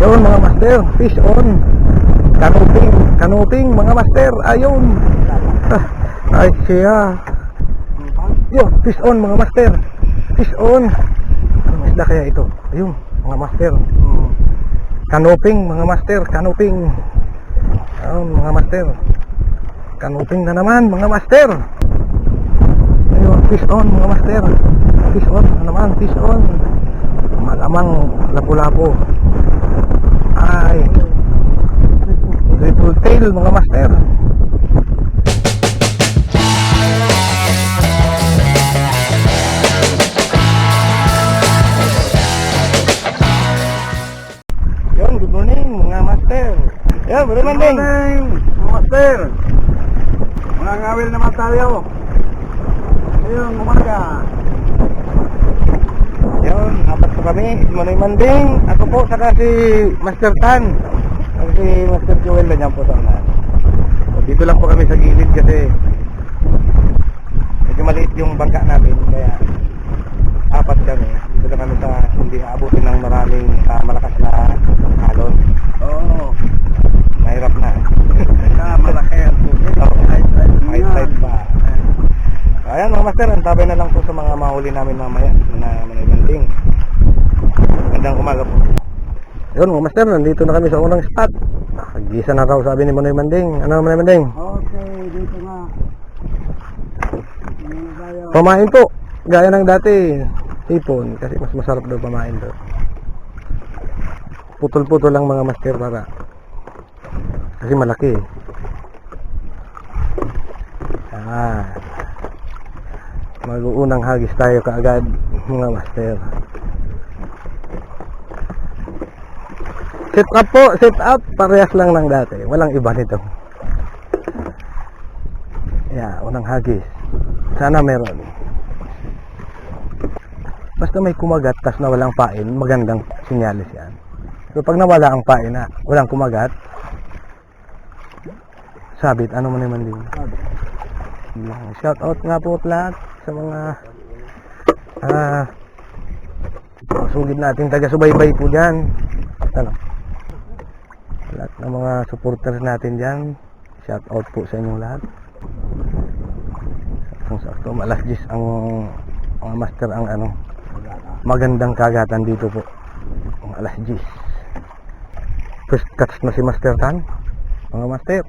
Ayun mga master, fish on. Canoping, canoping mga master. Ayun. Ah, Ay siya. Yo, fish on mga master. Fish on. Anong isda kaya ito? Ayun, mga master. Canoping mga master, canoping. Ayun mga master. Canoping na naman mga master. Ayun, fish on mga master. Fish on na naman, fish on. Malamang lapu-lapo. Ay. Triple tail mga master. Yon, good morning mga master. Yan, good morning. Master! Mga ngawil naman tayo. Ngayong umaga. Apat po kami. Si Manoy Manding. Ako po, saka si Master Tan. Ang si Master Joel na niyan po sa unahan. So, dito lang po kami sa gilid kasi medyo maliit yung bangka namin. Kaya apat kami. Dito lang kami sa hindi aabutin ng maraming ah, malakas na alon. Oo. Mahirap na. Kaya malaki ang tubig. High tide pa. Ayan mga master, antabay na lang po sa mga mahuli namin mamaya na Manoy Manding. Magandang umaga po. Yun mga master, nandito na kami sa unang spot. Gisa na raw sabi ni Manoy Manding. Ano Manoy Manding? Okay, dito nga. Pamain po. Gaya ng dati. Hipon. Kasi mas masarap daw pamain daw. Putol-putol lang mga master para. Kasi malaki. Ah. Mag-uunang hagis tayo kaagad mga master. Set up po, set up. Parehas lang ng dati. Walang iba nito. Yeah, unang hagis. Sana meron. Basta may kumagat tas nawalang pain, magandang sinyalis yan. So pag nawala ang pain na walang kumagat, sabit, ano man naman din. Shout out nga po lahat sa mga ah sugid natin taga-subaybay po dyan. Ano? Lahat ng mga supporters natin dyan, shout out po sa inyong lahat. Kung sakto, malas 10 ang mga master ang ano, magandang kagatan dito po. Ang alas 10. First catch na si Master Tan. Mga master.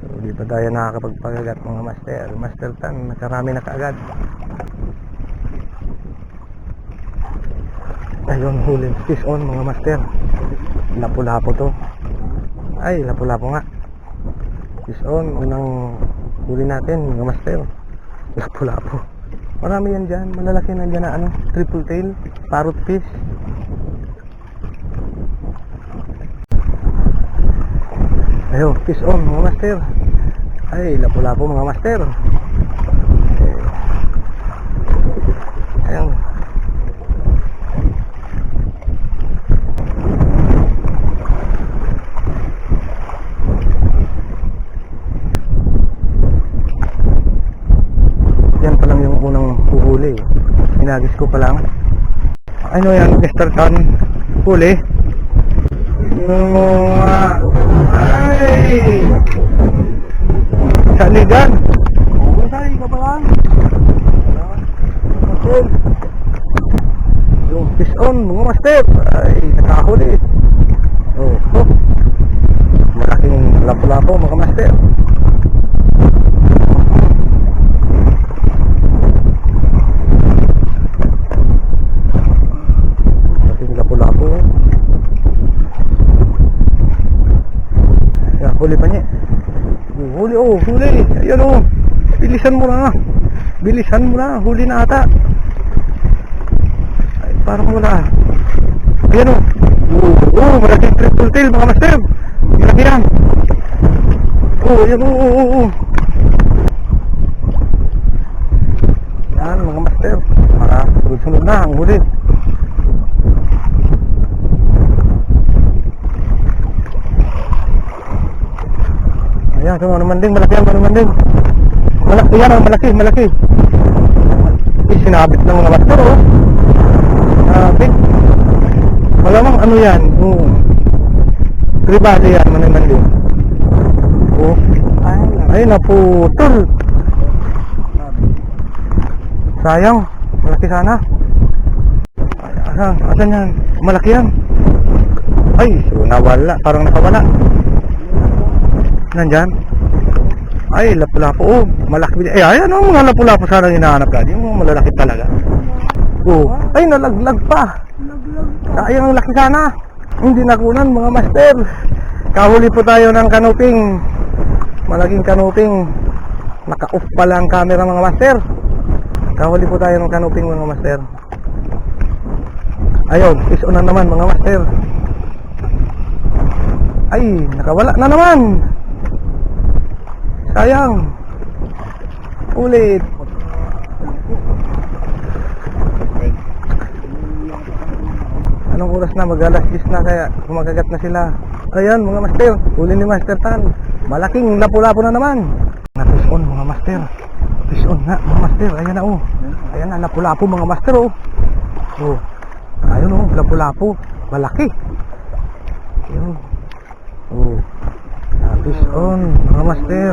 So, di pa tayo nakakapagpagagat mga master. Master Tan, nakarami na kaagad. Ayun, huling fish on mga master. Lapu-lapo to. Ay, lapu-lapo nga. Fish on, unang huli natin mga master. Lapu-lapo. Marami yan dyan. Malalaki na dyan na ano, triple tail, parrot fish. Ayun, fish on mga master. Ay, lapu-lapo mga master. Okay. Ayun. Yan pa lang yung unang huhuli. Hinagis ko pa lang. Ano yan, Mr. Tan? Huli? Yung mga... Ay! Saligan! Oo, sali ka ba lang? Okay. Yung fish on, mga master. Ay, nakahuli. Oh, oh. Malaking lapo-lapo, mga master. Malaking lapo-lapo. Yan, huli pa niya. Oh, Huli, oh, huli. Ayan, oh. Bilisan mo na. Bilisan mo na. Huli na ata. Ay, parang wala. Ayan, oh. Oh, oh malaking triple tail, mga master. Malaki yan. Oh, ayan, oh, oh, oh, oh. Yan, mga master. Para sunod na ang huli. Ayan, so ano manding, malaki yan, ano manding. Malaki yan, oh, malaki, malaki. Eh, sinabit ng mga master, oh. Sinabit. Malamang ano yan? Oo. Tribali yan, maniman din. Oh. Ay, naputol. Sayang. Malaki sana. Ay, asan? Asan yan? Malaki yan. Ay, so nawala. Parang nakawala. Nandyan? Ay, lapu-lapu. Oh, malaki. Eh, ayan oh, mga lapu-lapu sana hinahanap natin. Yung mga malalaki talaga. Oh, ay, nalaglag pa. Sayang ang laki sana. Hindi nakunan mga master. Kahuli po tayo ng kanuping. Malaking kanuping. Naka-off pala ang camera mga master. Kahuli po tayo ng kanuping mga master. Ayun, is on na naman mga master. Ay, nakawala na naman. Sayang. Ulit. Anong oras na? Mag-alas 10 na kaya kumakagat na sila. Ayan mga master, huli ni Master Tan. Malaking lapu-lapu na naman. Na fish on mga master. Fish on nga mga master. Ayan na oh. Ayan na lapu-lapu mga master oh. Oh. Ayun oh, lapu-lapu. Malaki. Ayun. Oh. Fish on mga master.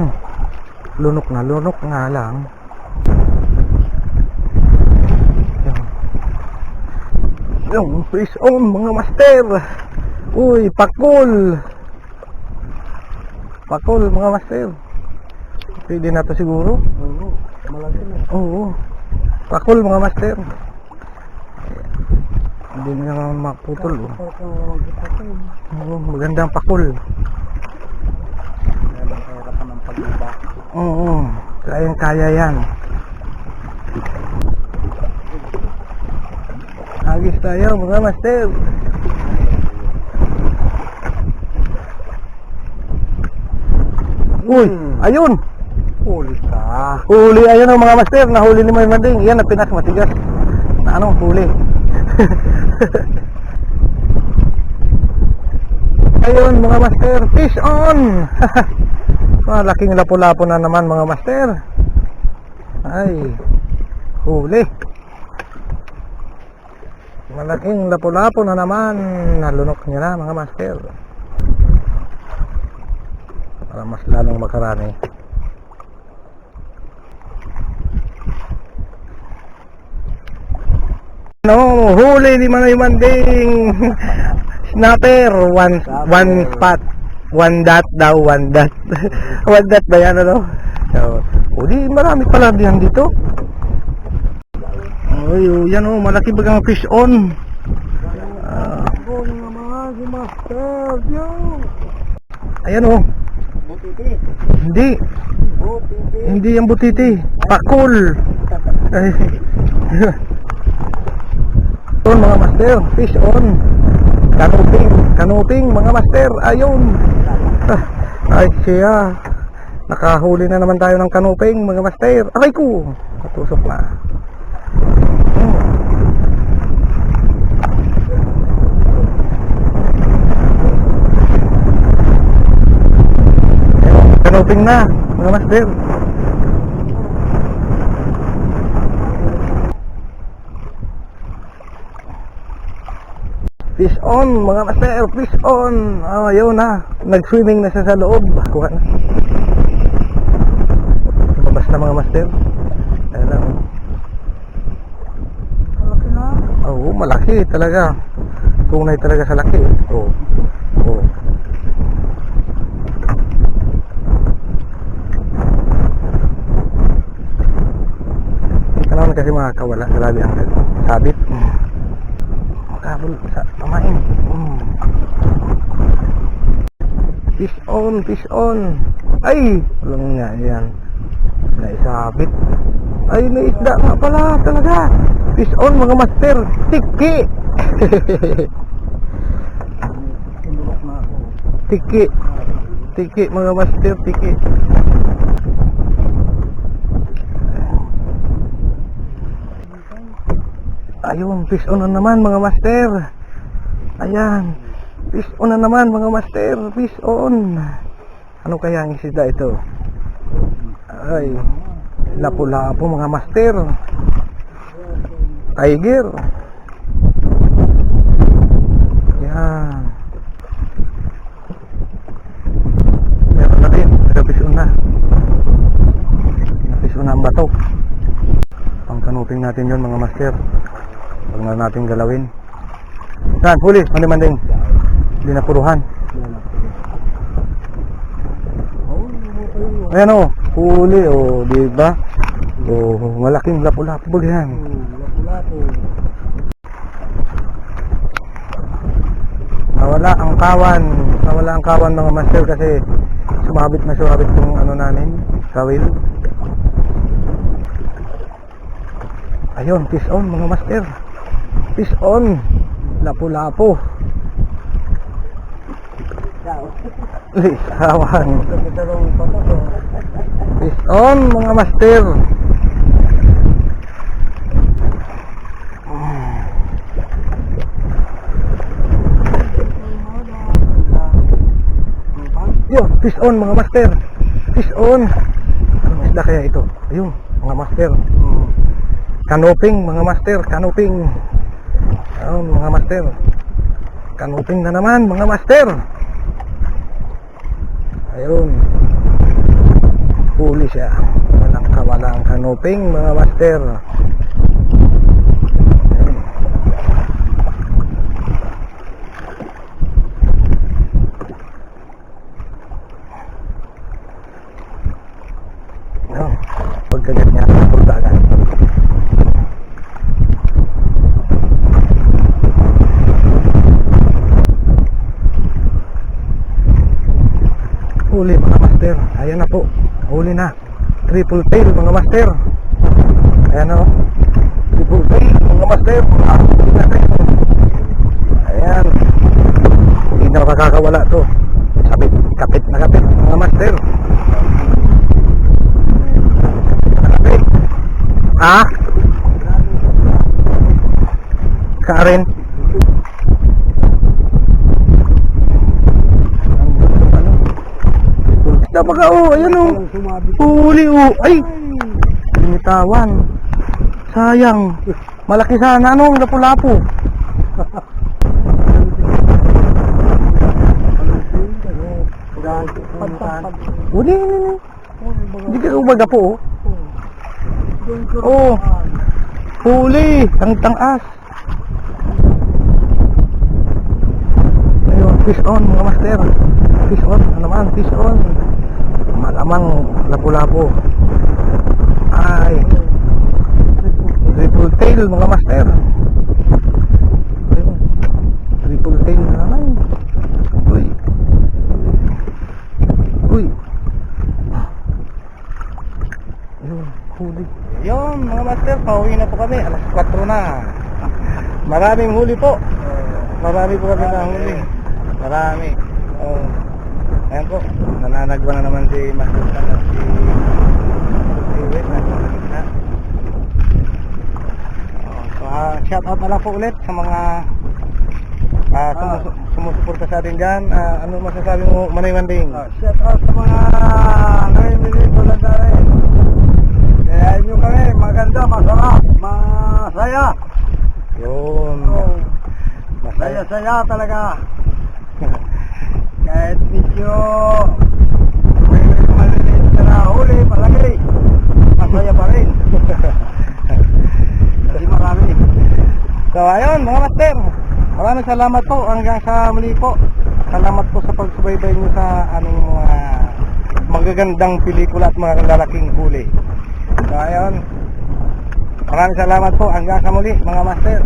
Hmm. Lunok na lunok nga lang. Yung fish on mga master. Uy, pakul. Pakul mga master. Pwede na to siguro. Oo, malaki na. Oo. Pakul mga master. Hindi na naman maputol. Oh. Oo, magandang pakul. meron kahirapan ng pag-iba. Oo. Kayang kaya yan. Agis tayo mga master. Uy, ayun. Huli ka. Huli, ayun ang mga master, nahuli ni May Manding. Yan ang pinakamatigas. Na ano, huli. ayun mga master, fish on! Malaking lapu-lapu na naman mga master. Ay, huli. Malaking lapu-lapu na naman. Nalunok niya na mga master. Para mas lalong makarami. No, huli ni Manoy Manding. Snapper, one one spot. One dot daw, one dot. one dot ba yan ano? So, di marami pala diyan dito. Ay, oh, yan oh, malaki bagang fish on. Yo! ayan oh, Butiti. hindi, Butiti. hindi yung butiti. Pakul. Ay. Yun mga master, fish on. Kanuping, kanuping mga master, ayun. Ah, Ay siya. Nakahuli na naman tayo ng kanuping mga master. Aray ko, natusok na. Hmm. Ayun, Kanuping na mga master. Fish on, mga master, fish on. Oh, yun na. Nag-swimming na siya sa loob. Kuha na. Lumabas na mga master. Ayan na. oh. Malaki na. Oo, malaki talaga. Tunay talaga sa laki. Oo. Oo. Hindi ka naman kasi makakawala. Grabe ang sabit. Mm. Makabul sa pamain. Mm. Fish on, fish on. Ay! Walang nga yan. Naisabit. Ay, may isda nga pala talaga. Fish on mga master. Tiki! Tiki. Tiki mga master, tiki. Ayun, fish on na naman mga master. Ayan. Fish on na naman mga master. Fish on. Ano kaya ang isida ito? Ay, lapu-lapu mga master. Tiger. Ayan. Meron na rin. Pero fish on na. Fish on na ang batok. Pangkanuting natin yon mga master. Huwag na natin galawin. Yan, huli, na puruhan. Oo, hindi ko yun. Ayan o, huli o, di ba? O, malaking lapu-lapu yan? Lapu-lapu. Nawala ang kawan. Nawala ang kawan mga master kasi sumabit na sumabit yung ano namin, kawil. Ayun, fish on mga master. Fish on. Lapu-lapu. Lisawan. Fish on mga master. Yo, fish on mga master. Fish on. Anong isda kaya ito? Ayun, mga master. Kanoping mga master, kanoping. Ayun, mga master. Kanoping na naman mga master. Ayun. Huli siya. Walang kawalang kanoping mga master. Ayun. Ayun. Pagkagat niya, pagdagan. Huli mga master. Ayan na po. Huli na. Triple tail mga master. Ayan na oh. Triple tail mga master. Ah. Ayan. Hindi na makakawala to. Sabit, kapit na kapit mga master. Kapit. Ah? Karen. Isda pa ka oh, ayan oh. Huli oh. Ay, limitawan. Sayang. Malaki sana ano, lapu-lapu. Huli, huli, huli. Hindi ka umaga po oh. Oh. Huli, ang tangas. Ayun, fish on mga master. Fish on, ano naman, fish on. Malamang lapu-lapu. Ay. Triple tail mga master. Triple tail na naman. Uy. Uy. Ayun, huli. Yun, mga master, pauwi na po kami. Alas 4 na. Maraming huli po. Marami po kami na huli. Marami. Oh. Ayan po, nananagwa na naman si Master Tan at si Wes na sa gitna. Oh, so, ah, shout out na lang po ulit sa mga ah, sumus- sumusuporta sa atin dyan. Ah, ano masasabi mo, Manay Manding? Ah, Shout out sa mga namimili ko lang tayo. Kaya nyo kami, maganda, masarap, masaya. Yun. Oh, Masaya. Saya-saya talaga. Kahit medyo may maliliit na huli, palagi. Masaya pa rin. Kasi marami. So ayun mga master, maraming salamat po hanggang sa muli po. Salamat po sa pagsubaybay niyo sa aming mga magagandang pelikula at mga lalaking huli. So ayun, maraming salamat po hanggang sa muli mga master.